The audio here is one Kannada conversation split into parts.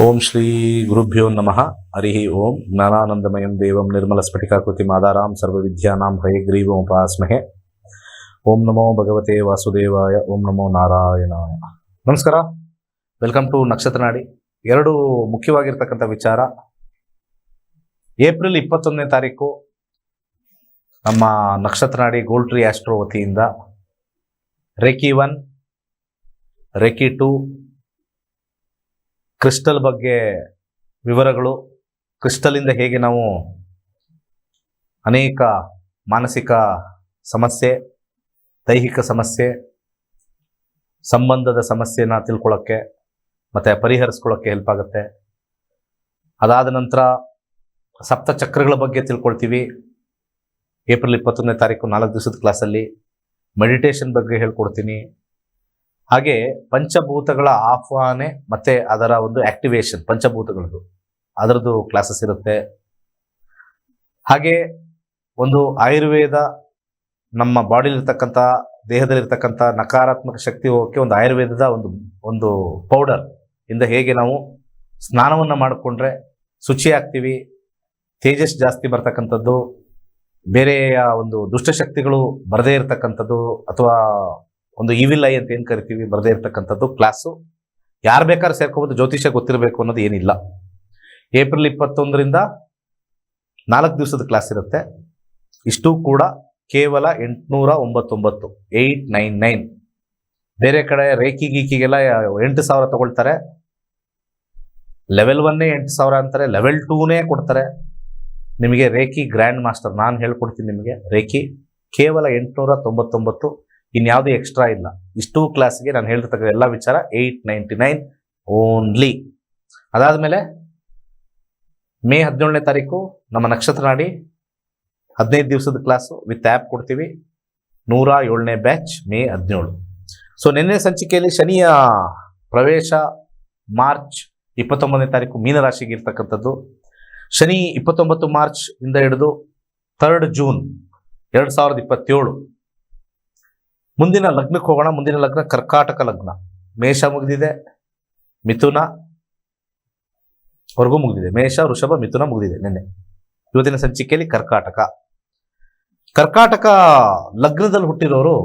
ಓಂ ಶ್ರೀ ಗುರುಭ್ಯೋ ನಮಃ ಹರಿ ಓಂ ಜ್ಞಾನಾನಂದಮಯಂ ದೇವಂ ನಿರ್ಮಲ ಸ್ಫಟಿಕಾಕೃತಿ ಮಾದಾರಾಂ ಸರ್ವವಿದ್ಯಾನಾಂ ಹಯಗ್ರೀವಂ ಉಪಾಸ್ಮಹೆ ಓಂ ನಮೋ ಭಗವತೆ ವಾಸುದೇವಾಯ ಓಂ ನಮೋ ನಾರಾಯಣಾಯ ನಮಸ್ಕಾರ ವೆಲ್ಕಮ್ ಟು ನಕ್ಷತ್ರ ನಾಡಿ ಎರಡು ಮುಖ್ಯವಾಗಿರ್ತಕ್ಕಂಥ ವಿಚಾರ. ಏಪ್ರಿಲ್ ಇಪ್ಪತ್ತೊಂದನೇ ತಾರೀಕು ನಮ್ಮ Nakshatra Nadi gold tree astro ವತಿಯಿಂದ reiki one reiki two crystal ಬಗ್ಗೆ ವಿವರಗಳು. ಕ್ರಿಸ್ಟಲಿಂದ ಹೇಗೆ ನಾವು ಅನೇಕ ಮಾನಸಿಕ ಸಮಸ್ಯೆ, ದೈಹಿಕ ಸಮಸ್ಯೆ, ಸಂಬಂಧದ ಸಮಸ್ಯೆನ ತಿಳ್ಕೊಳ್ಳೋಕ್ಕೆ ಮತ್ತು ಪರಿಹರಿಸ್ಕೊಳ್ಳೋಕ್ಕೆ ಹೆಲ್ಪ್ ಆಗುತ್ತೆ. ಅದಾದ ನಂತರ ಸಪ್ತ ಚಕ್ರಗಳ ಬಗ್ಗೆ ತಿಳ್ಕೊಳ್ತೀವಿ. ಏಪ್ರಿಲ್ ಇಪ್ಪತ್ತೊಂದನೇ ತಾರೀಕು ನಾಲ್ಕು ದಿವಸದ ಕ್ಲಾಸಲ್ಲಿ ಮೆಡಿಟೇಷನ್ ಬಗ್ಗೆ ಹೇಳ್ಕೊಡ್ತೀನಿ. ಹಾಗೆ ಪಂಚಭೂತಗಳ ಆಹ್ವಾನೆ ಮತ್ತೆ ಅದರ ಒಂದು ಆಕ್ಟಿವೇಶನ್ ಪಂಚಭೂತಗಳದ್ದು ಅದರದ್ದು ಕ್ಲಾಸಸ್ ಇರುತ್ತೆ. ಹಾಗೆ ಒಂದು ಆಯುರ್ವೇದ ನಮ್ಮ ಬಾಡಿಲಿರ್ತಕ್ಕಂಥ ದೇಹದಲ್ಲಿರ್ತಕ್ಕಂಥ ನಕಾರಾತ್ಮಕ ಶಕ್ತಿ ಹೋಗೋಕ್ಕೆ ಒಂದು ಆಯುರ್ವೇದದ ಒಂದು ಒಂದು ಪೌಡರ್ ಇಂದ ಹೇಗೆ ನಾವು ಸ್ನಾನವನ್ನು ಮಾಡಿಕೊಂಡ್ರೆ ಶುಚಿ ಆಗ್ತೀವಿ ತೇಜಸ್ ಜಾಸ್ತಿ ಬರ್ತಕ್ಕಂಥದ್ದು, ಬೇರೆಯ ಒಂದು ದುಷ್ಟಶಕ್ತಿಗಳು ಬರದೇ ಇರತಕ್ಕಂಥದ್ದು, ಅಥವಾ ಒಂದು ಇವಿಲ್ ಐ ಅಂತ ಏನು ಕರಿತೀವಿ? ಬರದೇ ಇರತಕ್ಕಂಥದ್ದು ಕ್ಲಾಸು ಯಾರು ಬೇಕಾದ್ರೂ ಸೇರ್ಕೋಬೋದು, ಜ್ಯೋತಿಷ್ಯ ಗೊತ್ತಿರಬೇಕು ಅನ್ನೋದು ಏನಿಲ್ಲ. ಏಪ್ರಿಲ್ ಇಪ್ಪತ್ತೊಂದರಿಂದ ನಾಲ್ಕು ದಿವಸದ ಕ್ಲಾಸ್ ಇರುತ್ತೆ. ಇಷ್ಟು ಕೂಡ ಕೇವಲ ಎಂಟುನೂರ ಒಂಬತ್ತೊಂಬತ್ತು ಏಯ್ಟ್ ನೈನ್ ನೈನ್ ಬೇರೆ ಕಡೆ ರೇಖಿ ಗೀಕಿಗೆಲ್ಲ ಎಂಟು ಸಾವಿರ ತಗೊಳ್ತಾರೆ. ಲೆವೆಲ್ ಒನ್ನೇ ಎಂಟು ಸಾವಿರ ಅಂತಾರೆ. ಲೆವೆಲ್ ಟೂನೇ ಕೊಡ್ತಾರೆ. ನಿಮಗೆ ರೇಖಿ ಗ್ರ್ಯಾಂಡ್ ಮಾಸ್ಟರ್ ನಾನು ಹೇಳ್ಕೊಡ್ತೀನಿ ನಿಮಗೆ, ರೇಖಿ. ಕೇವಲ ಎಂಟುನೂರ ತೊಂಬತ್ತೊಂಬತ್ತು ಇನ್ಯಾವುದೇ ಎಕ್ಸ್ಟ್ರಾ ಇಲ್ಲ. ಇಷ್ಟು ಕ್ಲಾಸ್ಗೆ ನಾನು ಹೇಳ್ತಕ್ಕ ಎಲ್ಲ ವಿಚಾರ ಏಯ್ಟ್ ನೈಂಟಿ ನೈನ್ ಓನ್ಲಿ ಅದಾದಮೇಲೆ ಮೇ ಹದಿನೇಳನೇ ತಾರೀಕು ನಮ್ಮ ನಕ್ಷತ್ರ ನಾಡಿ ಹದಿನೈದು ದಿವಸದ ಕ್ಲಾಸು ವಿತ್ ಆ್ಯಪ್ ಕೊಡ್ತೀವಿ. ನೂರ ಏಳನೇ ಬ್ಯಾಚ್ ಮೇ ಹದಿನೇಳು. ಸೊ ನಿನ್ನೆ ಸಂಚಿಕೆಯಲ್ಲಿ ಶನಿಯ ಪ್ರವೇಶ ಮಾರ್ಚ್ ಇಪ್ಪತ್ತೊಂಬತ್ತನೇ ತಾರೀಕು ಮೀನರಾಶಿಗೆ ಇರ್ತಕ್ಕಂಥದ್ದು. ಶನಿ ಇಪ್ಪತ್ತೊಂಬತ್ತು ಮಾರ್ಚ್ ಇಂದ ಹಿಡಿದು ಥರ್ಡ್ ಜೂನ್ ಎರಡು ಸಾವಿರದ ಇಪ್ಪತ್ತೇಳು. ಮುಂದಿನ ಲಗ್ನಕ್ಕೆ ಹೋಗೋಣ, ಮುಂದಿನ ಲಗ್ನ ಕರ್ಕಾಟಕ ಲಗ್ನ. ಮೇಷ ಮುಗಿದಿದೆ, ಮಿಥುನ ವರ್ಗೂ ಮುಗಿದಿದೆ. ಮೇಷ, ವೃಷಭ, ಮಿಥುನ ಮುಗಿದಿದೆ ನಿನ್ನೆ. ಇವತ್ತಿನ ಸಂಚಿಕೆಯಲ್ಲಿ ಕರ್ಕಾಟಕ. ಕರ್ಕಾಟಕ ಲಗ್ನದಲ್ಲಿ ಹುಟ್ಟಿರೋರು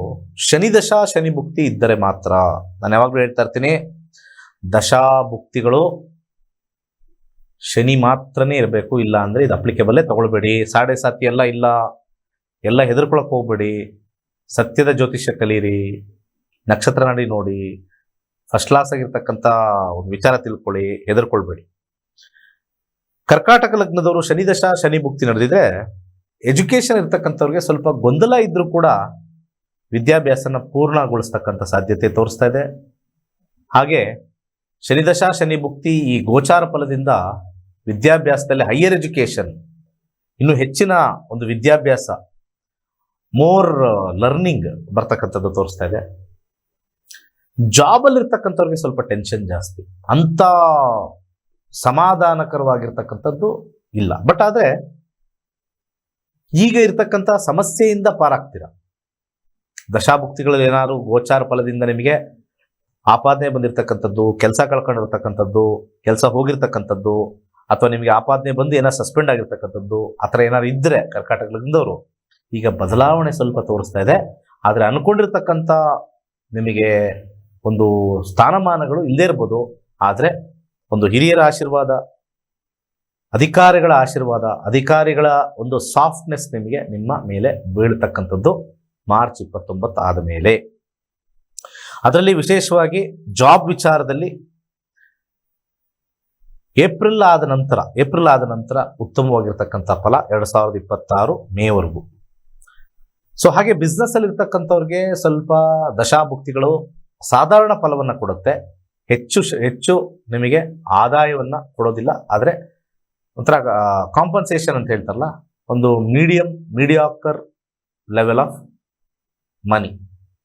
ಶನಿ ದಶಾ, ಶನಿ ಭುಕ್ತಿ ಇದ್ದರೆ ಮಾತ್ರ. ನಾನು ಯಾವಾಗಲೂ ಹೇಳ್ತಾ ಇರ್ತೀನಿ ದಶಾ ಭುಕ್ತಿಗಳು ಶನಿ ಮಾತ್ರನೇ ಇರಬೇಕು. ಇಲ್ಲ ಅಂದರೆ ಇದು ಅಪ್ಲಿಕೇಬಲ್ಲೇ ತಗೊಳ್ಬೇಡಿ. ಸಾಡೆ ಸಾತಿ ಎಲ್ಲ ಇಲ್ಲ. ಎಲ್ಲ ಹೆದರ್ಕೊಳಕ್ಕೆ ಹೋಗ್ಬೇಡಿ. ಸತ್ಯದ ಜ್ಯೋತಿಷ್ಯ ಕಲೀರಿ, ನಕ್ಷತ್ರ ನಾಡಿ ನೋಡಿ ಫಸ್ಟ್ ಕ್ಲಾಸ್ ಆಗಿರ್ತಕ್ಕಂಥ ಒಂದು ವಿಚಾರ ತಿಳ್ಕೊಳ್ಳಿ, ಹೆದರ್ಕೊಳ್ಬೇಡಿ. ಕರ್ಕಾಟಕ ಲಗ್ನದವರು ಶನಿ ದಶ, ಶನಿ ಭುಕ್ತಿ ನಡೆದಿದ್ರೆ ಎಜುಕೇಶನ್ ಇರ್ತಕ್ಕಂಥವ್ರಿಗೆ ಸ್ವಲ್ಪ ಗೊಂದಲ ಇದ್ರೂ ಕೂಡ ವಿದ್ಯಾಭ್ಯಾಸನ ಪೂರ್ಣಗೊಳಿಸ್ತಕ್ಕಂಥ ಸಾಧ್ಯತೆ ತೋರಿಸ್ತಾ ಇದೆ. ಹಾಗೆ ಶನಿದಶ ಶನಿ ಭುಕ್ತಿ ಈ ಗೋಚಾರ ಫಲದಿಂದ ವಿದ್ಯಾಭ್ಯಾಸದಲ್ಲಿ ಹೈಯರ್ ಎಜುಕೇಶನ್ ಇನ್ನು ಹೆಚ್ಚಿನ ಒಂದು ವಿದ್ಯಾಭ್ಯಾಸ ಮೋರ್ ಲರ್ನಿಂಗ್ ಬರ್ತಕ್ಕಂಥದ್ದು ತೋರಿಸ್ತಾ ಇದೆ. ಜಾಬಲ್ಲಿ ಇರ್ತಕ್ಕಂಥವ್ರಿಗೆ ಸ್ವಲ್ಪ ಟೆನ್ಷನ್ ಜಾಸ್ತಿ. ಅಂತ ಸಮಾಧಾನಕರವಾಗಿರ್ತಕ್ಕಂಥದ್ದು ಇಲ್ಲ. ಬಟ್ ಆದರೆ, ಈಗ ಇರ್ತಕ್ಕಂಥ ಸಮಸ್ಯೆಯಿಂದ ಪಾರಾಗ್ತೀರ? ದಶಾಭುಕ್ತಿಗಳಲ್ಲಿ ಏನಾದ್ರು ಗೋಚಾರ ಫಲದಿಂದ ನಿಮಗೆ ಆಪಾದನೆ ಬಂದಿರತಕ್ಕಂಥದ್ದು, ಕೆಲಸ ಕಳ್ಕೊಂಡಿರ್ತಕ್ಕಂಥದ್ದು, ಕೆಲಸ ಹೋಗಿರ್ತಕ್ಕಂಥದ್ದು, ಅಥವಾ ನಿಮಗೆ ಆಪಾದನೆ ಬಂದು ಏನೋ ಸಸ್ಪೆಂಡ್ ಆಗಿರ್ತಕ್ಕಂಥದ್ದು, ಆ ಥರ ಏನಾದ್ರು ಇದ್ದರೆ ಕರ್ಕಾಟಕದಿಂದವರು ಈಗ ಬದಲಾವಣೆ ಸ್ವಲ್ಪ ತೋರಿಸ್ತಾ ಇದೆ. ಆದರೆ ಅಂದ್ಕೊಂಡಿರ್ತಕ್ಕಂಥ ನಿಮಗೆ ಒಂದು ಸ್ಥಾನಮಾನಗಳು ಇಲ್ಲದೇ ಇರ್ಬೋದು. ಆದರೆ ಒಂದು ಹಿರಿಯರ ಆಶೀರ್ವಾದ, ಅಧಿಕಾರಿಗಳ ಆಶೀರ್ವಾದ, ಅಧಿಕಾರಿಗಳ ಒಂದು ಸಾಫ್ಟ್ನೆಸ್ ನಿಮಗೆ ನಿಮ್ಮ ಮೇಲೆ ಬೀಳ್ತಕ್ಕಂಥದ್ದು ಮಾರ್ಚ್ ಇಪ್ಪತ್ತೊಂಬತ್ತು ಆದ ಮೇಲೆ. ಅದರಲ್ಲಿ ವಿಶೇಷವಾಗಿ ಜಾಬ್ ವಿಚಾರದಲ್ಲಿ ಏಪ್ರಿಲ್ ಆದ ನಂತರ, ಏಪ್ರಿಲ್ ಆದ ನಂತರ ಉತ್ತಮವಾಗಿರ್ತಕ್ಕಂಥ ಫಲ ಎರಡು ಸಾವಿರದ ಇಪ್ಪತ್ತಾರು ಮೇವರೆಗೂ. ಸೊ ಹಾಗೆ ಬಿಸ್ನೆಸ್ ಅಲ್ಲಿ ಇರ್ತಕ್ಕಂಥವ್ರಿಗೆ ಸ್ವಲ್ಪ ದಶಾಭುಕ್ತಿಗಳು ಸಾಧಾರಣ ಫಲವನ್ನು ಕೊಡುತ್ತೆ. ಹೆಚ್ಚು ಹೆಚ್ಚು ನಿಮಗೆ ಆದಾಯವನ್ನ ಕೊಡೋದಿಲ್ಲ. ಆದರೆ ಒಂಥರ ಕಾಂಪನ್ಸೇಷನ್ ಅಂತ ಹೇಳ್ತಾರಲ್ಲ, ಒಂದು medium mediocre level of money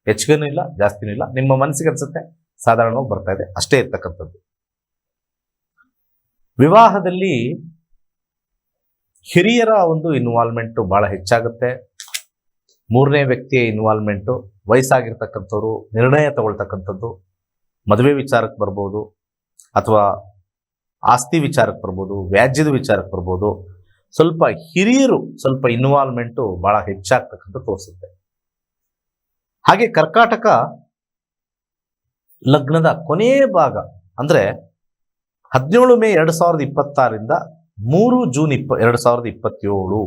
ಹೆಚ್ಚಿಗೆನೂ ಇಲ್ಲ, ಜಾಸ್ತಿನೂ ಇಲ್ಲ. ನಿಮ್ಮ ಮನಸ್ಸಿಗೆ ಅನ್ಸುತ್ತೆ, ಸಾಧಾರಣವಾಗಿ ಬರ್ತಾ ಇದೆ. ಅಷ್ಟೇ ಇರ್ತಕ್ಕಂಥದ್ದು. ವಿವಾಹದಲ್ಲಿ ಹಿರಿಯರ ಒಂದು ಇನ್ವಾಲ್ವ್ಮೆಂಟು ಬಹಳ ಹೆಚ್ಚಾಗುತ್ತೆ. ಮೂರನೇ ವ್ಯಕ್ತಿಯ ಇನ್ವಾಲ್ವ್ಮೆಂಟು ವಯಸ್ಸಾಗಿರ್ತಕ್ಕಂಥವ್ರು, ನಿರ್ಣಯ ತಗೊಳ್ತಕ್ಕಂಥದ್ದು, ಮದುವೆ ವಿಚಾರಕ್ಕೆ ಬರ್ಬೋದು, ಅಥವಾ ಆಸ್ತಿ ವಿಚಾರಕ್ಕೆ ಬರ್ಬೋದು, ವ್ಯಾಜ್ಯದ ವಿಚಾರಕ್ಕೆ ಬರ್ಬೋದು, ಸ್ವಲ್ಪ ಹಿರಿಯರು ಸ್ವಲ್ಪ ಇನ್ವಾಲ್ವ್ಮೆಂಟು ಬಹಳ ಹೆಚ್ಚಾಗ್ತಕ್ಕಂಥ ತೋರಿಸುತ್ತೆ. ಹಾಗೆ ಕರ್ಕಾಟಕ ಲಗ್ನದ ಕೊನೆಯ ಭಾಗ ಅಂದರೆ ಹದಿನೇಳು ಮೇ ಎರಡು ಸಾವಿರದ ಇಪ್ಪತ್ತಾರರಿಂದ ಮೂರು ಜೂನ್ ಇಪ್ಪ, ಎರಡು ಸಾವಿರದ ಇಪ್ಪತ್ತೇಳು.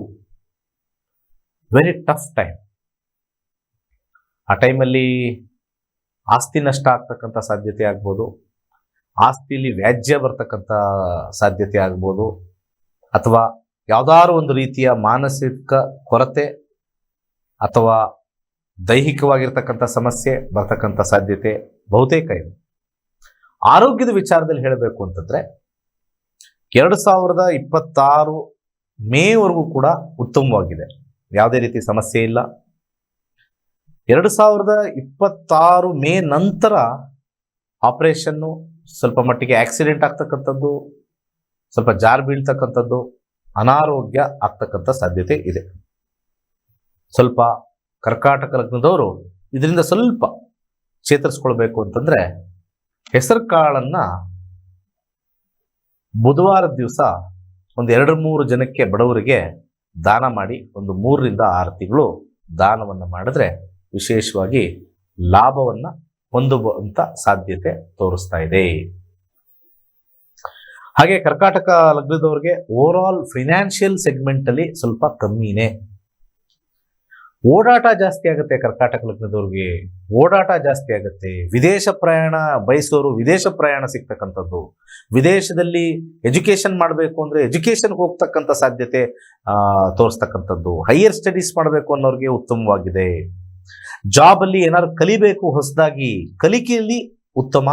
ವೆರಿ ಟಫ್ ಟೈಮ್ ಆ ಟೈಮಲ್ಲಿ ಆಸ್ತಿ ನಷ್ಟ ಆಗ್ತಕ್ಕಂಥ ಸಾಧ್ಯತೆ ಆಗ್ಬೋದು. ಆಸ್ತಿಯಲ್ಲಿ ವ್ಯಾಜ್ಯ ಬರ್ತಕ್ಕಂಥ ಸಾಧ್ಯತೆ ಆಗ್ಬೋದು. ಅಥವಾ ಯಾವುದಾದ್ರು ಒಂದು ರೀತಿಯ ಮಾನಸಿಕ ಕೊರತೆ ಅಥವಾ ದೈಹಿಕವಾಗಿರ್ತಕ್ಕಂಥ ಸಮಸ್ಯೆ ಬರ್ತಕ್ಕಂಥ ಸಾಧ್ಯತೆ ಬಹುತೇಕ ಇದೆ. ಆರೋಗ್ಯದ ವಿಚಾರದಲ್ಲಿ ಹೇಳಬೇಕು ಅಂತಂದರೆ ಎರಡು ಸಾವಿರದ ಇಪ್ಪತ್ತಾರು ಮೇವರೆಗೂ ಕೂಡ ಉತ್ತಮವಾಗಿದೆ. ಯಾವುದೇ ರೀತಿ ಸಮಸ್ಯೆ ಇಲ್ಲ. ಎರಡು ಸಾವಿರದ ಇಪ್ಪತ್ತಾರು ಮೇ ನಂತರ ಆಪರೇಷನ್ನು ಸ್ವಲ್ಪ ಮಟ್ಟಿಗೆ ಆಕ್ಸಿಡೆಂಟ್ ಆಗ್ತಕ್ಕಂಥದ್ದು, ಸ್ವಲ್ಪ ಜಾರ್ ಬೀಳ್ತಕ್ಕಂಥದ್ದು, ಅನಾರೋಗ್ಯ ಆಗ್ತಕ್ಕಂಥ ಸಾಧ್ಯತೆ ಇದೆ. ಸ್ವಲ್ಪ ಕರ್ಕಾಟಕ ಲಗ್ನದವರು ಇದರಿಂದ ಸ್ವಲ್ಪ ಚೇತರಿಸ್ಕೊಳ್ಬೇಕು ಅಂತಂದ್ರೆ ಹೆಸರು ಕಾಳನ್ನ ಬುಧವಾರದ ದಿವಸ ಒಂದು ಎರಡು ಮೂರು ಜನಕ್ಕೆ ಬಡವರಿಗೆ ದಾನ ಮಾಡಿ ಒಂದು ಮೂರರಿಂದ ಆರು ತಿಂಗಳು ದಾನವನ್ನು ಮಾಡಿದ್ರೆ ವಿಶೇಷವಾಗಿ ಲಾಭವನ್ನ ಹೊಂದುವಂತ ಸಾಧ್ಯತೆ ತೋರಿಸ್ತಾ ಇದೆ. ಹಾಗೆ ಕರ್ಕಾಟಕ ಲಗ್ನದವ್ರಿಗೆ ಓವರ್ ಆಲ್ ಫೈನಾನ್ಷಿಯಲ್ ಸೆಗ್ಮೆಂಟ್ ಅಲ್ಲಿ ಸ್ವಲ್ಪ ಕಮ್ಮಿನೇ ಓಡಾಟ ಜಾಸ್ತಿ ಆಗುತ್ತೆ ಕರ್ಕಾಟಕ ಲಗ್ನದವ್ರಿಗೆ. ಓಡಾಟ ಜಾಸ್ತಿ ಆಗುತ್ತೆ. ವಿದೇಶ ಪ್ರಯಾಣ ಬಯಸೋರು ವಿದೇಶ ಪ್ರಯಾಣ ಸಿಗ್ತಕ್ಕಂಥದ್ದು. ವಿದೇಶದಲ್ಲಿ ಎಜುಕೇಶನ್ ಮಾಡಬೇಕು ಅಂದ್ರೆ ಎಜುಕೇಶನ್ಗೆ ಹೋಗ್ತಕ್ಕಂಥ ಸಾಧ್ಯತೆ ತೋರಿಸ್ತಕ್ಕಂಥದ್ದು. ಹೈಯರ್ ಸ್ಟಡೀಸ್ ಮಾಡಬೇಕು ಅನ್ನೋರಿಗೆ ಉತ್ತಮವಾಗಿದೆ. ಜಾಬ್ ಅಲ್ಲಿ ಏನಾದ್ರು ಕಲಿಬೇಕು ಹೊಸದಾಗಿ, ಕಲಿಕೆಯಲ್ಲಿ ಉತ್ತಮ.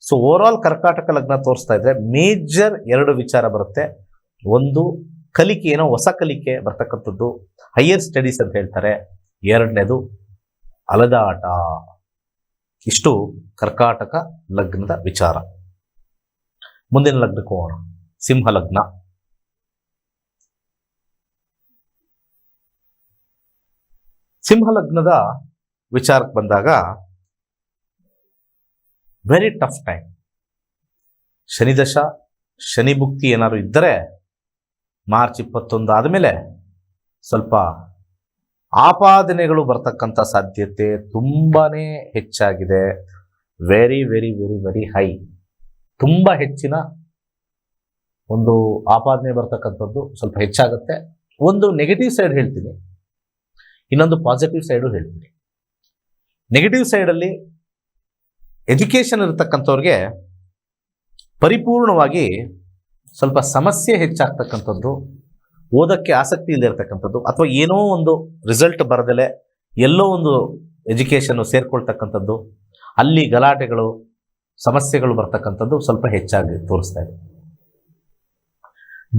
ಸೊ ಓವರ್ ಕರ್ಕಾಟಕ ಲಗ್ನ ತೋರಿಸ್ತಾ ಇದ್ರೆ ಮೇಜರ್ ಎರಡು ವಿಚಾರ ಬರುತ್ತೆ. ಒಂದು, ಕಲಿಕೆ ಏನೋ ಹೊಸ ಕಲಿಕೆ ಬರ್ತಕ್ಕಂಥದ್ದು. ಹೈಯರ್ ಸ್ಟಡೀಸ್ ಅಂತ ಹೇಳ್ತಾರೆ. ಎರಡನೇದು ಅಲದಾಟ ಇಷ್ಟು ಕರ್ಕಾಟಕ ಲಗ್ನದ ವಿಚಾರ. ಮುಂದಿನ ಲಗ್ನಕ್ಕೆ ಹೋಗೋಣ. ಸಿಂಹ ಲಗ್ನ. ಸಿಂಹ ಲಗ್ನದ ವಿಚಾರಕ್ಕೆ ಬಂದಾಗ ವೆರಿ ಟಫ್ ಟೈಮ್ ಶನಿದಶ ಶನಿ ಭುಕ್ತಿ ಏನಾದ್ರು ಇದ್ದರೆ ಮಾರ್ಚ್ ಇಪ್ಪತ್ತೊಂದು ಆದಮೇಲೆ ಸ್ವಲ್ಪ ಆಪಾದನೆಗಳು ಬರ್ತಕ್ಕಂಥ ಸಾಧ್ಯತೆ ತುಂಬಾನೇ ಹೆಚ್ಚಾಗಿದೆ. Very very very very high ತುಂಬ ಹೆಚ್ಚಿನ ಒಂದು ಆಪಾದನೆ ಬರ್ತಕ್ಕಂಥದ್ದು ಸ್ವಲ್ಪ ಹೆಚ್ಚಾಗುತ್ತೆ. ಒಂದು ನೆಗೆಟಿವ್ ಸೈಡ್ ಹೇಳ್ತೀನಿ. ಇನ್ನೊಂದು ಪಾಸಿಟಿವ್ ಸೈಡು ಹೇಳ್ತೀನಿ. ನೆಗೆಟಿವ್ ಸೈಡಲ್ಲಿ ಎಜುಕೇಷನ್ ಇರತಕ್ಕಂಥವ್ರಿಗೆ ಪರಿಪೂರ್ಣವಾಗಿ ಸ್ವಲ್ಪ ಸಮಸ್ಯೆ ಹೆಚ್ಚಾಗ್ತಕ್ಕಂಥದ್ದು, ಓದಕ್ಕೆ ಆಸಕ್ತಿ ಇಲ್ಲದೆ ಇರತಕ್ಕಂಥದ್ದು, ಅಥವಾ ಏನೋ ಒಂದು ರಿಸಲ್ಟ್ ಬರದಲೆ ಎಲ್ಲೋ ಒಂದು ಎಜುಕೇಷನ್ನು ಸೇರ್ಕೊಳ್ತಕ್ಕಂಥದ್ದು, ಅಲ್ಲಿ ಗಲಾಟೆಗಳು, ಸಮಸ್ಯೆಗಳು ಬರ್ತಕ್ಕಂಥದ್ದು ಸ್ವಲ್ಪ ಹೆಚ್ಚಾಗಿ ತೋರಿಸ್ತಾ ಇದೆ.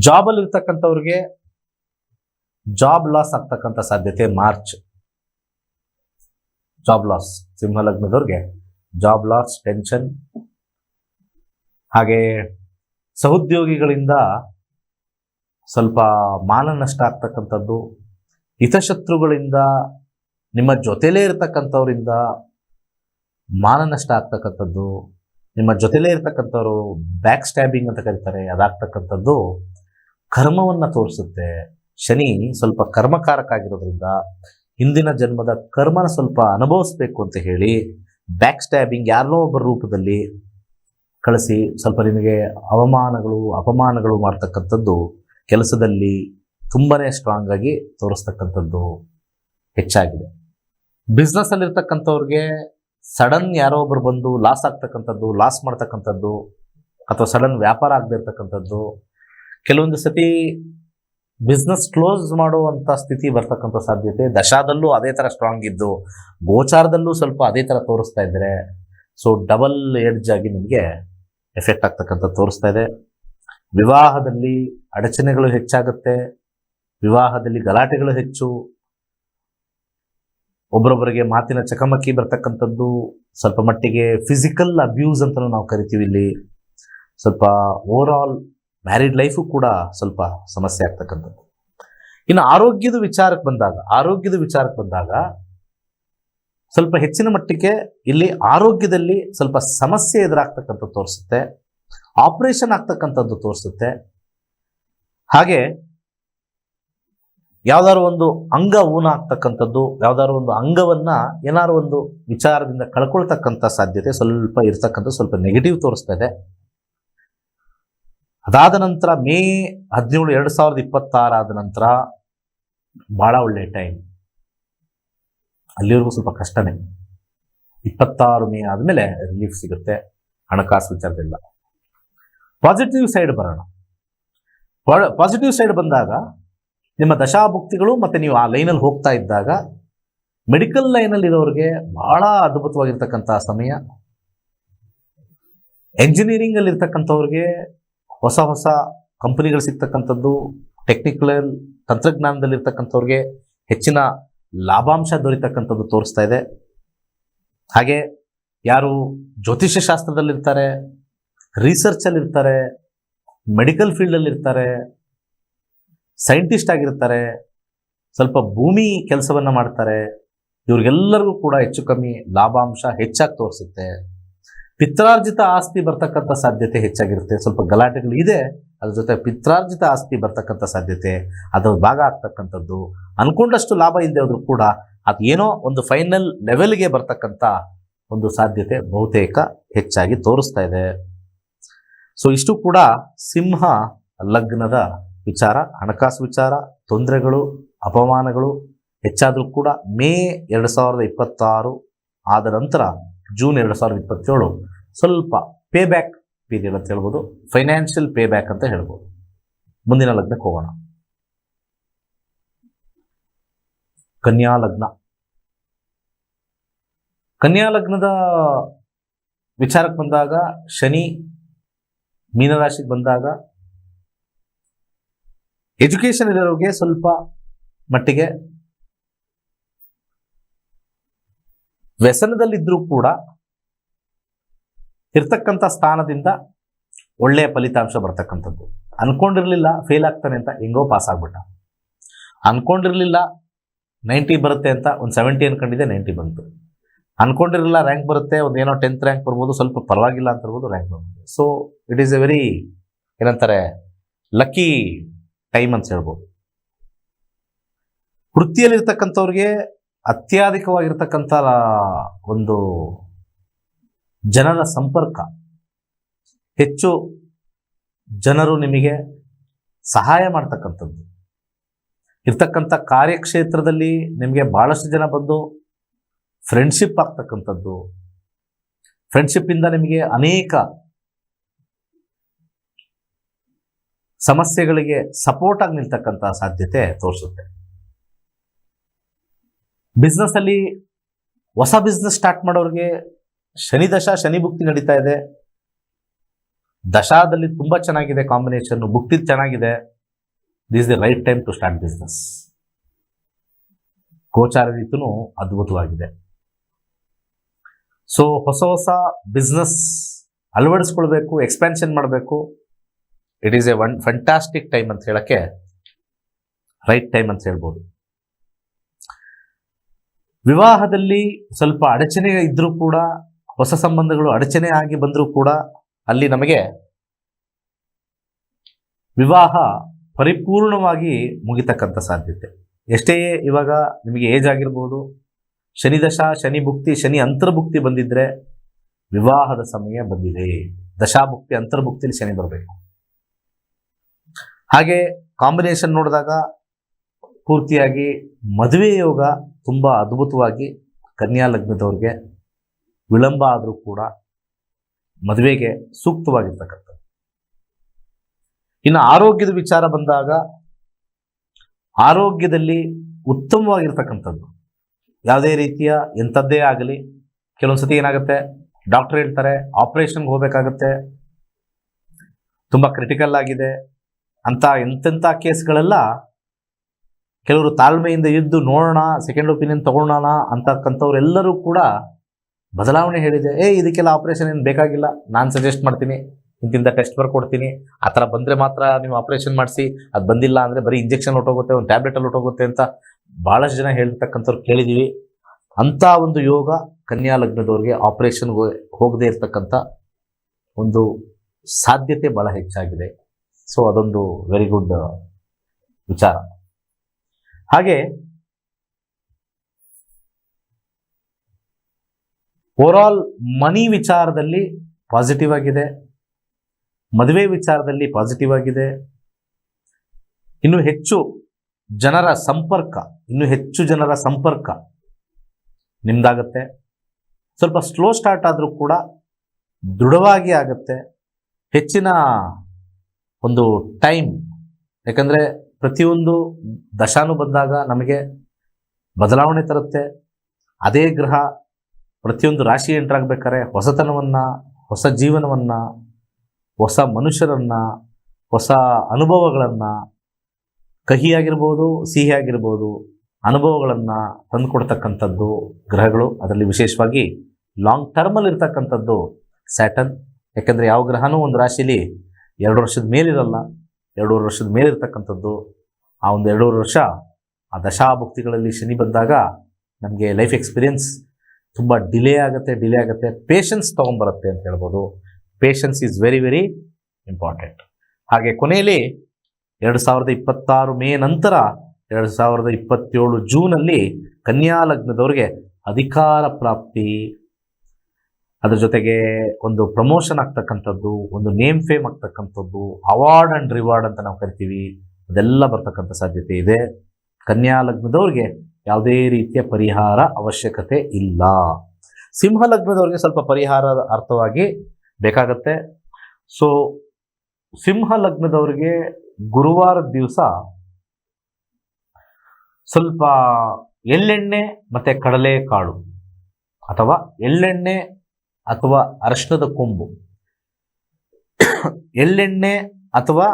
ಜಾಬಲ್ಲಿ ಇರ್ತಕ್ಕಂಥವ್ರಿಗೆ ಜಾಬ್ ಲಾಸ್ ಆಗ್ತಕ್ಕಂಥ ಸಾಧ್ಯತೆ ಮಾರ್ಚ್ ಜಾಬ್ ಲಾಸ್ ಸಿಂಹ ಲಗ್ನದವ್ರಿಗೆ ಜಾಬ್ ಲಾಸ್ ಟೆನ್ಷನ್ ಹಾಗೆ ಸಹೋದ್ಯೋಗಿಗಳಿಂದ ಸ್ವಲ್ಪ ಮಾನ ನಷ್ಟ ಆಗ್ತಕ್ಕಂಥದ್ದು, ಹಿತಶತ್ರುಗಳಿಂದ, ನಿಮ್ಮ ಜೊತೆಲೇ ಇರತಕ್ಕಂಥವರಿಂದ ಮಾನ ನಷ್ಟ ಆಗ್ತಕ್ಕಂಥದ್ದು, ನಿಮ್ಮ ಜೊತೆಲೇ ಇರ್ತಕ್ಕಂಥವ್ರು ಬ್ಯಾಕ್ ಸ್ಟ್ಯಾಬಿಂಗ್ ಅಂತ ಕರೀತಾರೆ, ಅದಾಗ್ತಕ್ಕಂಥದ್ದು ಕರ್ಮವನ್ನು ತೋರಿಸುತ್ತೆ. ಶನಿ ಸ್ವಲ್ಪ ಕರ್ಮಕಾರಕ ಆಗಿರೋದ್ರಿಂದ ಹಿಂದಿನ ಜನ್ಮದ ಕರ್ಮನ ಸ್ವಲ್ಪ ಅನುಭವಿಸ್ಬೇಕು ಅಂತ ಹೇಳಿ ಬ್ಯಾಕ್ ಸ್ಟ್ಯಾಬಿಂಗ್ ಯಾರನ್ನೋ ಒಬ್ಬರ ರೂಪದಲ್ಲಿ ಕಳಿಸಿ ಸ್ವಲ್ಪ ನಿಮಗೆ ಅವಮಾನಗಳು, ಅಪಮಾನಗಳು ಮಾಡ್ತಕ್ಕಂಥದ್ದು ಕೆಲಸದಲ್ಲಿ ತುಂಬಾ ಸ್ಟ್ರಾಂಗ್ ಆಗಿ ತೋರಿಸ್ತಕ್ಕಂಥದ್ದು ಹೆಚ್ಚಾಗಿದೆ. ಬಿಸ್ನೆಸ್ಸಲ್ಲಿರ್ತಕ್ಕಂಥವ್ರಿಗೆ ಸಡನ್ ಯಾರೋ ಒಬ್ಬರು ಬಂದು ಲಾಸ್ ಆಗ್ತಕ್ಕಂಥದ್ದು ಲಾಸ್ ಮಾಡ್ತಕ್ಕಂಥದ್ದು ಅಥವಾ ಸಡನ್ ವ್ಯಾಪಾರ ಆಗದೆ ಇರ್ತಕ್ಕಂಥದ್ದು, ಕೆಲವೊಂದು ಸತಿ ಬಿಸ್ನೆಸ್ ಕ್ಲೋಸ್ ಮಾಡುವಂಥ ಸ್ಥಿತಿ ಬರ್ತಕ್ಕಂಥ ಸಾಧ್ಯತೆ. ದಶಾದಲ್ಲೂ ಅದೇ ಥರ ಸ್ಟ್ರಾಂಗ್ ಇದ್ದು, ಗೋಚಾರದಲ್ಲೂ ಸ್ವಲ್ಪ ಅದೇ ಥರ ತೋರಿಸ್ತಾ ಇದ್ದಾರೆ ಸೊ ಡಬಲ್ ಏಡ್ಜ್ ಆಗಿ ನಿಮಗೆ ಎಫೆಕ್ಟ್ ಆಗ್ತಕ್ಕಂಥ ತೋರಿಸ್ತಾ ಇದೆ. ವಿವಾಹದಲ್ಲಿ ಅಡಚಣೆಗಳು ಹೆಚ್ಚಾಗುತ್ತೆ, ವಿವಾಹದಲ್ಲಿ ಗಲಾಟೆಗಳು ಹೆಚ್ಚು ಒಬ್ಬರೊಬ್ಬರಿಗೆ ಮಾತಿನ ಚಕಮಕಿ ಬರ್ತಕ್ಕಂಥದ್ದು, ಸ್ವಲ್ಪ ಮಟ್ಟಿಗೆ ಫಿಸಿಕಲ್ ಅಬ್ಯೂಸ್ ಅಂತಲೂ ನಾವು ಕರಿತೀವಿ ಇಲ್ಲಿ. ಸ್ವಲ್ಪ ಓವರ್ ಆಲ್ ಮ್ಯಾರಿಡ್ ಲೈಫು ಕೂಡ ಸ್ವಲ್ಪ ಸಮಸ್ಯೆ ಆಗ್ತಕ್ಕಂಥದ್ದು. ಇನ್ನು ಆರೋಗ್ಯದ ವಿಚಾರಕ್ಕೆ ಬಂದಾಗ, ಆರೋಗ್ಯದ ವಿಚಾರಕ್ಕೆ ಬಂದಾಗ ಸ್ವಲ್ಪ ಹೆಚ್ಚಿನ ಮಟ್ಟಿಗೆ ಇಲ್ಲಿ ಆರೋಗ್ಯದಲ್ಲಿ ಸ್ವಲ್ಪ ಸಮಸ್ಯೆ ಎದುರಾಗ್ತಕ್ಕಂಥ ತೋರಿಸುತ್ತೆ. ಆಪರೇಷನ್ ಆಗ್ತಕ್ಕಂಥದ್ದು ತೋರಿಸುತ್ತೆ. ಹಾಗೆ ಯಾವ್ದಾದ್ರು ಒಂದು ಅಂಗ ಊನ ಆಗ್ತಕ್ಕಂಥದ್ದು ಯಾವ್ದಾದ್ರು ಒಂದು ಅಂಗವನ್ನ ಏನಾದ್ರು ಒಂದು ವಿಚಾರದಿಂದ ಕಳ್ಕೊಳ್ತಕ್ಕಂಥ ಸಾಧ್ಯತೆ ಸ್ವಲ್ಪ ಇರ್ತಕ್ಕಂಥ ಸ್ವಲ್ಪ ನೆಗೆಟಿವ್ ತೋರಿಸ್ತಾ ಇದೆ. ಅದಾದ ನಂತರ ಮೇ ಹದಿನೇಳು ಎರಡು ಸಾವಿರದ ಇಪ್ಪತ್ತಾರು ಆದ ನಂತರ ಭಾಳ ಒಳ್ಳೆಯ ಟೈಮ್ ಅಲ್ಲಿವರೆಗೂ ಸ್ವಲ್ಪ ಕಷ್ಟನೇ. ಇಪ್ಪತ್ತಾರು ಮೇ ಆದಮೇಲೆ ರಿಲೀಫ್ ಸಿಗುತ್ತೆ. ಹಣಕಾಸು ವಿಚಾರದಿಂದ ಪಾಸಿಟಿವ್ ಸೈಡ್ ಬರೋಣ. ಪಾಸಿಟಿವ್ ಸೈಡ್ ಬಂದಾಗ ನಿಮ್ಮ ದಶಾಭುಕ್ತಿಗಳು ಮತ್ತು ನೀವು ಆ ಲೈನಲ್ಲಿ ಹೋಗ್ತಾ ಇದ್ದಾಗ ಮೆಡಿಕಲ್ ಲೈನಲ್ಲಿ ಇರೋರಿಗೆ ಬಹಳ ಅದ್ಭುತವಾಗಿರ್ತಕ್ಕಂಥ ಸಮಯ. ಎಂಜಿನಿಯರಿಂಗಲ್ಲಿ ಇರ್ತಕ್ಕಂಥವ್ರಿಗೆ ಹೊಸ ಹೊಸ ಕಂಪನಿಗಳು ಸಿಗ್ತಕ್ಕಂಥದ್ದು ಟೆಕ್ನಿಕಲ್ ತಂತ್ರಜ್ಞಾನದಲ್ಲಿರ್ತಕ್ಕಂಥವ್ರಿಗೆ ಹೆಚ್ಚಿನ ಲಾಭಾಂಶ ದೊರೀತಕ್ಕಂಥದ್ದು ತೋರಿಸ್ತಾ ಇದೆ. ಹಾಗೆ ಯಾರು ಜ್ಯೋತಿಷ್ಯ ಶಾಸ್ತ್ರದಲ್ಲಿರ್ತಾರೆ ರಿಸರ್ಚಲ್ಲಿರ್ತಾರೆ ಮೆಡಿಕಲ್ ಫೀಲ್ಡಲ್ಲಿರ್ತಾರೆ ಸೈಂಟಿಸ್ಟ್ ಆಗಿರ್ತಾರೆ, ಸ್ವಲ್ಪ ಭೂಮಿ ಕೆಲಸವನ್ನು ಮಾಡ್ತಾರೆ, ಇವ್ರಿಗೆಲ್ಲರಿಗೂ ಕೂಡ ಹೆಚ್ಚು ಕಮ್ಮಿ ಲಾಭಾಂಶ ಹೆಚ್ಚಾಗಿ ತೋರಿಸುತ್ತೆ. ಪಿತ್ರಾರ್ಜಿತ ಆಸ್ತಿ ಬರ್ತಕ್ಕಂಥ ಸಾಧ್ಯತೆ ಹೆಚ್ಚಾಗಿರುತ್ತೆ. ಸ್ವಲ್ಪ ಗಲಾಟೆಗಳು ಇದೆ, ಅದ್ರ ಜೊತೆ ಪಿತ್ರಾರ್ಜಿತ ಆಸ್ತಿ ಬರ್ತಕ್ಕಂಥ ಸಾಧ್ಯತೆ ಅದರ ಭಾಗ ಆಗ್ತಕ್ಕಂಥದ್ದು. ಅನ್ಕೊಂಡಷ್ಟು ಲಾಭ ಇಲ್ಲದೆ ಆದರೂ ಕೂಡ ಅದು ಏನೋ ಒಂದು ಫೈನಲ್ ಲೆವೆಲ್ಗೆ ಬರ್ತಕ್ಕಂಥ ಒಂದು ಸಾಧ್ಯತೆ ಬಹುತೇಕ ಹೆಚ್ಚಾಗಿ ತೋರಿಸ್ತಾ ಇದೆ. ಸೊ ಇಷ್ಟು ಕೂಡ ಸಿಂಹ ಲಗ್ನದ ವಿಚಾರ, ಹಣಕಾಸು ವಿಚಾರ, ತೊಂದರೆಗಳು, ಅಪಮಾನಗಳು ಹೆಚ್ಚಾದರೂ ಕೂಡ ಮೇ ಎರಡು ಸಾವಿರದ ಇಪ್ಪತ್ತಾರು ಆದ ನಂತರ ಜೂನ್ ಎರಡು ಸಾವಿರದ ಇಪ್ಪತ್ತೇಳು ಸ್ವಲ್ಪ ಪೇ ಬ್ಯಾಕ್ ಪೀರಿಯಡ್ ಅಂತ ಹೇಳ್ಬೋದು. ಫೈನಾನ್ಷಿಯಲ್ ಪೇ ಬ್ಯಾಕ್ ಅಂತ ಹೇಳ್ಬೋದು. ಮುಂದಿನ ಲಗ್ನಕ್ಕೆ ಹೋಗೋಣ. ಕನ್ಯಾ ಲಗ್ನ. ಕನ್ಯಾ ಲಗ್ನದ ವಿಚಾರಕ್ಕೆ ಬಂದಾಗ ಶನಿ ಮೀನರಾಶಿಗೆ ಬಂದಾಗ ಎಜುಕೇಶನ್ ಇರೋರಿಗೆ ಸ್ವಲ್ಪ ಮಟ್ಟಿಗೆ ವ್ಯಸನದಲ್ಲಿದ್ದರೂ ಕೂಡ ಇರ್ತಕ್ಕಂಥ ಸ್ಥಾನದಿಂದ ಒಳ್ಳೆಯ ಫಲಿತಾಂಶ ಬರ್ತಕ್ಕಂಥದ್ದು. ಅನ್ಕೊಂಡಿರಲಿಲ್ಲ ಫೇಲ್ ಆಗ್ತಾನೆ ಅಂತ ಹೆಂಗೋ ಪಾಸ್ ಆಗ್ಬಿಟ್ಟ. ಅನ್ಕೊಂಡಿರಲಿಲ್ಲ ನೈಂಟಿ ಬರುತ್ತೆ ಅಂತ ಒಂದು ಸೆವೆಂಟಿ ಅನ್ಕೊಂಡಿದ್ದೆ ನೈಂಟಿ ಬಂತು. ಅನ್ಕೊಂಡಿರಲಿಲ್ಲ ರ್ಯಾಂಕ್ ಬರುತ್ತೆ, ಒಂದು ಏನೋ ಟೆಂತ್ ರ್ಯಾಂಕ್ ಬರ್ಬೋದು, ಸ್ವಲ್ಪ ಪರವಾಗಿಲ್ಲ ಅಂತ ಇರ್ಬೋದು ರ್ಯಾಂಕ್ ಬರ್ಬೋದು so it is a very ಏನಂತಾರೆ ಲಕ್ಕಿ ಟೈಮ್ ಅಂತ ಹೇಳ್ಬೋದು. ವೃತ್ತಿಯಲ್ಲಿರ್ತಕ್ಕಂಥವ್ರಿಗೆ ಅತ್ಯಧಿಕವಾಗಿರ್ತಕ್ಕಂಥ ಒಂದು ಜನರ ಸಂಪರ್ಕ. ಹೆಚ್ಚು ಜನರು ನಿಮಗೆ ಸಹಾಯ ಮಾಡ್ತಕ್ಕಂಥದ್ದು. ಇರ್ತಕ್ಕಂಥ ಕಾರ್ಯಕ್ಷೇತ್ರದಲ್ಲಿ ನಿಮಗೆ ಬಹಳಷ್ಟು ಜನ ಬಂದು ಫ್ರೆಂಡ್ಶಿಪ್ ಆಗ್ತಕ್ಕಂಥದ್ದು. ಫ್ರೆಂಡ್ಶಿಪ್ಪಿಂದ ನಿಮಗೆ ಅನೇಕ ಸಮಸ್ಯೆಗಳಿಗೆ ಸಪೋರ್ಟ್ ಆಗಿ ನಿಲ್ತಕ್ಕಂಥ ಸಾಧ್ಯತೆ ತೋರಿಸುತ್ತೆ. ಬಿಸ್ನೆಸ್ ಅಲ್ಲಿ ಹೊಸ ಬಿಸ್ನೆಸ್ ಸ್ಟಾರ್ಟ್ ಮಾಡೋರಿಗೆ ಶನಿ ದಶ, ಶನಿ ಭುಕ್ತಿ ನಡೀತಾ ಇದೆ. ದಶಾದಲ್ಲಿ ತುಂಬ ಚೆನ್ನಾಗಿದೆ ಕಾಂಬಿನೇಷನ್ನು ಭುಕ್ತಿ ಚೆನ್ನಾಗಿದೆ. This the right time to start business ಗೋಚಾರ ರೀತಿಯೂ ಅದ್ಭುತವಾಗಿದೆ. ಸೊ ಹೊಸ ಹೊಸ ಬಿಸ್ನೆಸ್ ಅಳವಡಿಸ್ಕೊಳ್ಬೇಕು ಎಕ್ಸ್ಪ್ಯಾನ್ಷನ್ ಮಾಡಬೇಕು. It is a one fantastic time ಅಂತ ಹೇಳೋಕ್ಕೆ ರೈಟ್ ಟೈಮ್ ಅಂತ ಹೇಳ್ಬೋದು. ವಿವಾಹದಲ್ಲಿ ಸ್ವಲ್ಪ ಅಡಚಣೆ ಇದ್ರೂ ಕೂಡ, ಹೊಸ ಸಂಬಂಧಗಳು ಅಡಚಣೆ ಆಗಿ ಬಂದರೂ ಕೂಡ ಅಲ್ಲಿ ನಮಗೆ ವಿವಾಹ ಪರಿಪೂರ್ಣವಾಗಿ ಮುಗಿತಕ್ಕಂಥ ಸಾಧ್ಯತೆ. ಎಷ್ಟೇ ಇವಾಗ ನಿಮಗೆ ಏಜ್ ಆಗಿರ್ಬೋದು, ಶನಿ ದಶ, ಶನಿ ಭುಕ್ತಿ, ಶನಿ ಅಂತರ್ಭುಕ್ತಿ ಬಂದಿದ್ರೆ ವಿವಾಹದ ಸಮಯ ಬಂದಿದೆ. ದಶಾಭುಕ್ತಿ ಅಂತರ್ಭುಕ್ತಿಯಲ್ಲಿ ಶನಿ ಬರಬೇಕು. ಹಾಗೆ ಕಾಂಬಿನೇಷನ್ ನೋಡಿದಾಗ ಪೂರ್ತಿಯಾಗಿ ಮದುವೆ ಯೋಗ ತುಂಬ ಅದ್ಭುತವಾಗಿ ಕನ್ಯಾ ಲಗ್ನದವ್ರಿಗೆ ವಿಳಂಬ ಆದರೂ ಕೂಡ ಮದುವೆಗೆ ಸೂಕ್ತವಾಗಿರ್ತಕ್ಕಂಥದ್ದು. ಇನ್ನು ಆರೋಗ್ಯದ ವಿಚಾರ ಬಂದಾಗ ಆರೋಗ್ಯದಲ್ಲಿ ಉತ್ತಮವಾಗಿರ್ತಕ್ಕಂಥದ್ದು. ಯಾವುದೇ ರೀತಿಯ ಎಂಥದ್ದೇ ಆಗಲಿ ಕೆಲವೊಂದು ಸತಿ ಏನಾಗುತ್ತೆ, ಡಾಕ್ಟರ್ ಹೇಳ್ತಾರೆ, ಆಪರೇಷನ್ಗೆ ಹೋಗಬೇಕಾಗತ್ತೆ, ತುಂಬ ಕ್ರಿಟಿಕಲ್ ಆಗಿದೆ, ಅಂತ ಎಂತೆಂಥ ಕೇಸ್ಗಳೆಲ್ಲ ಕೆಲವರು ತಾಳ್ಮೆಯಿಂದ ಇದ್ದು ನೋಡೋಣ ಸೆಕೆಂಡ್ ಒಪಿನಿಯನ್ ತಗೊಳ್ಳೋಣ ಅಂತಕ್ಕಂಥವ್ರೆಲ್ಲರೂ ಕೂಡ ಬದಲಾವಣೆ ಹೇಳಿದೆ, ಏ, ಇದಕ್ಕೆಲ್ಲ ಆಪರೇಷನ್ ಏನು ಬೇಕಾಗಿಲ್ಲ, ನಾನು ಸಜೆಸ್ಟ್ ಮಾಡ್ತೀನಿ ಇಂತಿಂಥ ಟೆಸ್ಟ್ ಬರ್ಕೊಡ್ತೀನಿ ಆ ಥರ ಬಂದರೆ ಮಾತ್ರ ನೀವು ಆಪರೇಷನ್ ಮಾಡಿಸಿ, ಅದು ಬಂದಿಲ್ಲ ಅಂದರೆ ಬರೀ ಇಂಜೆಕ್ಷನ್ ಹೊಟ್ಟೋಗುತ್ತೆ ಒಂದು ಟ್ಯಾಬ್ಲೆಟಲ್ಲಿ ಹೊಟ್ಟೋಗುತ್ತೆ ಅಂತ ಭಾಳಷ್ಟು ಜನ ಹೇಳ್ತಕ್ಕಂಥವ್ರು ಕೇಳಿದ್ದೀವಿ ಅಂಥ ಒಂದು ಯೋಗ ಕನ್ಯಾ ಲಗ್ನದವ್ರಿಗೆ ಆಪರೇಷನ್ಗೆ ಹೋಗದೇ ಇರತಕ್ಕಂಥ ಒಂದು ಸಾಧ್ಯತೆ ಭಾಳ ಹೆಚ್ಚಾಗಿದೆ. ಸೊ ಅದೊಂದು ವೆರಿ ಗುಡ್ ವಿಚಾರ. ಹಾಗೆ ಓವರಾಲ್ ಮನಿ ವಿಚಾರದಲ್ಲಿ ಪಾಸಿಟಿವ್ ಆಗಿದೆ, ಮದುವೆ ವಿಚಾರದಲ್ಲಿ ಪಾಸಿಟಿವ್ ಆಗಿದೆ. ಇನ್ನು ಹೆಚ್ಚು ಜನರ ಸಂಪರ್ಕ, ಇನ್ನು ಹೆಚ್ಚು ಜನರ ಸಂಪರ್ಕ ನಿಮ್ದಾಗತ್ತೆ. ಸ್ವಲ್ಪ ಸ್ಲೋ ಸ್ಟಾರ್ಟ್ ಆದರೂ ಕೂಡ ದೃಢವಾಗಿ ಆಗುತ್ತೆ. ಹೆಚ್ಚಿನ ಒಂದು ಟೈಮ್ ಯಾಕಂದರೆ ಪ್ರತಿಯೊಂದು ದಶಾನು ಬಂದಾಗ ನಮಗೆ ಬದಲಾವಣೆ ತರುತ್ತೆ. ಅದೇ ಗ್ರಹ ಪ್ರತಿಯೊಂದು ರಾಶಿ ಎಂಟ್ರಾಗಬೇಕಾದ್ರೆ ಹೊಸತನವನ್ನು, ಹೊಸ ಜೀವನವನ್ನು, ಹೊಸ ಮನುಷ್ಯರನ್ನು, ಹೊಸ ಅನುಭವಗಳನ್ನು, ಕಹಿಯಾಗಿರ್ಬೋದು, ಸಿಹಿಯಾಗಿರ್ಬೋದು, ಅನುಭವಗಳನ್ನು ತಂದುಕೊಡ್ತಕ್ಕಂಥದ್ದು ಗ್ರಹಗಳು. ಅದರಲ್ಲಿ ವಿಶೇಷವಾಗಿ ಲಾಂಗ್ ಟರ್ಮಲ್ಲಿ ಇರ್ತಕ್ಕಂಥದ್ದು ಸ್ಯಾಟನ್ ಯಾಕೆಂದರೆ ಯಾವ ಗ್ರಹನೂ ಒಂದು ರಾಶಿಲಿ ಎರಡು ವರ್ಷದ ಮೇಲಿರಲ್ಲ. ಎರಡೂವರೆ ವರ್ಷದ ಮೇಲಿರ್ತಕ್ಕಂಥದ್ದು ಆ ಒಂದು ಎರಡೂವರೆ ವರ್ಷ, ಆ ದಶಾಭುಕ್ತಿಗಳಲ್ಲಿ ಶನಿ ಬಂದಾಗ ನಮಗೆ ಲೈಫ್ ಎಕ್ಸ್ಪೀರಿಯನ್ಸ್ ತುಂಬ ಡಿಲೇ ಆಗುತ್ತೆ ಡಿಲೇ ಆಗುತ್ತೆ. ಪೇಷನ್ಸ್ ತೊಗೊಂಬರುತ್ತೆ ಅಂತ ಹೇಳ್ಬೋದು. Patience is very very important ಹಾಗೆ ಕೊನೆಯಲ್ಲಿ ಎರಡು ಸಾವಿರದ ಇಪ್ಪತ್ತಾರು ಮೇ ನಂತರ ಎರಡು ಸಾವಿರದ ಇಪ್ಪತ್ತೇಳು ಜೂನಲ್ಲಿ ಕನ್ಯಾ ಲಗ್ನದವ್ರಿಗೆ ಅಧಿಕಾರ ಪ್ರಾಪ್ತಿ ಅದ್ರ ಜೊತೆಗೆ ಒಂದು ಪ್ರಮೋಷನ್ ಆಗ್ತಕ್ಕಂಥದ್ದು, ಒಂದು ನೇಮ್ ಫೇಮ್ ಆಗ್ತಕ್ಕಂಥದ್ದು ಅವಾರ್ಡ್ ಆ್ಯಂಡ್ ರಿವಾರ್ಡ್ ಅಂತ ನಾವು ಕರಿತೀವಿ, ಅದೆಲ್ಲ ಬರ್ತಕ್ಕಂಥ ಸಾಧ್ಯತೆ ಇದೆ. ಕನ್ಯಾ ಲಗ್ನದವ್ರಿಗೆ ಯಾವುದೇ ರೀತಿಯ ಪರಿಹಾರ ಅವಶ್ಯಕತೆ ಇಲ್ಲ. ಸಿಂಹ ಲಗ್ನದವ್ರಿಗೆ ಸ್ವಲ್ಪ ಪರಿಹಾರದ ಅರ್ಥವಾಗಿ ಬೇಕಾಗತ್ತೆ. ಸೊ ಸಿಂಹ ಲಗ್ನದವ್ರಿಗೆ ಗುರುವಾರದ ದಿವಸ ಸ್ವಲ್ಪ ಎಳ್ಳೆಣ್ಣೆ ಮತ್ತೆ ಕಡಲೆಕಾಳು ಅಥವಾ ಎಳ್ಳೆಣ್ಣೆ ಅಥವಾ ಅರಶಿನದ ಕೊಂಬು. ಎಳ್ಳೆಣ್ಣೆ ಅಥವಾ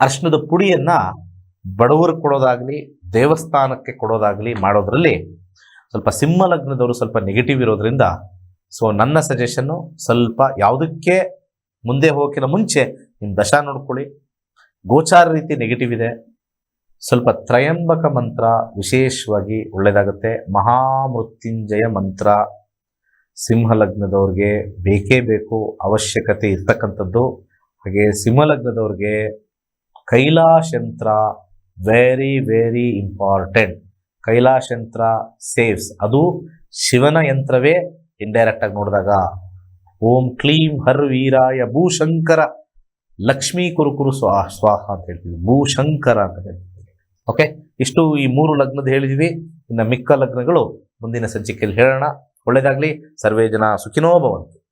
ಅರಶಿನದ ಪುಡಿಯನ್ನ ಬಡವರು ಕೊಡೋದಾಗ್ಲಿ, ದೇವಸ್ಥಾನಕ್ಕೆ ಕೊಡೋದಾಗ್ಲಿ ಮಾಡೋದ್ರಲ್ಲಿ ಸ್ವಲ್ಪ ಸಿಂಹ ಲಗ್ನದವರು ಸ್ವಲ್ಪ ನೆಗೆಟಿವ್ ಇರೋದ್ರಿಂದ ಸೊ ನನ್ನ ಸಜೆಷನ್ನು ಸ್ವಲ್ಪ ಯಾವುದಕ್ಕೆ ಮುಂದೆ ಹೋಗೋಕ್ಕಿಂತ ಮುಂಚೆ ನಿಮ್ಮ ದಶಾ ನೋಡ್ಕೊಳ್ಳಿ. ಗೋಚಾರ ರೀತಿ ನೆಗೆಟಿವ್ ಇದೆ. ಸ್ವಲ್ಪ ತ್ರಯಂಬಕ ಮಂತ್ರ ವಿಶೇಷವಾಗಿ ಒಳ್ಳೆಯದಾಗುತ್ತೆ. ಮಹಾಮೃತ್ಯುಂಜಯ ಮಂತ್ರ. ಸಿಂಹ ಲಗ್ನದವ್ರಿಗೆ ಬೇಕೇ ಬೇಕು ಅವಶ್ಯಕತೆ ಇರ್ತಕ್ಕಂಥದ್ದು. ಹಾಗೆ ಸಿಂಹ ಲಗ್ನದವ್ರಿಗೆ ಕೈಲಾಶ್ ಯಂತ್ರ ವೆರಿ ವೆರಿ ಇಂಪಾರ್ಟೆಂಟ್ ಕೈಲಾಶ್ ಯಂತ್ರ ಸೇವ್ಸ್ ಅದು ಶಿವನ ಯಂತ್ರವೇ ಇಂಡೈರೆಕ್ಟ್ ಆಗಿ ನೋಡಿದಾಗ. ಓಂ ಕ್ಲೀಂ ಹರ್ ವೀರಾಯ ಭೂಶಂಕರ ಲಕ್ಷ್ಮೀ ಕುರುಕುರು ಸ್ವಾಹ ಸ್ವಾಹ ಅಂತ ಹೇಳ್ತೀವಿ. ಭೂಶಂಕರ ಅಂತ ಹೇಳ್ತೀವಿ. ಓಕೆ ಇಷ್ಟು ಈ ಮೂರು ಲಗ್ನದ ಹೇಳಿದ್ವಿ. ಇನ್ನು ಮಿಕ್ಕ ಲಗ್ನಗಳು ಮುಂದಿನ ಸಂಚಿಕೆಯಲ್ಲಿ ಹೇಳೋಣ. ಒಳ್ಳೆಯದಾಗಲಿ ಸರ್ವೇ ಜನ ಸುಖಿನೋ ಭವಂತು.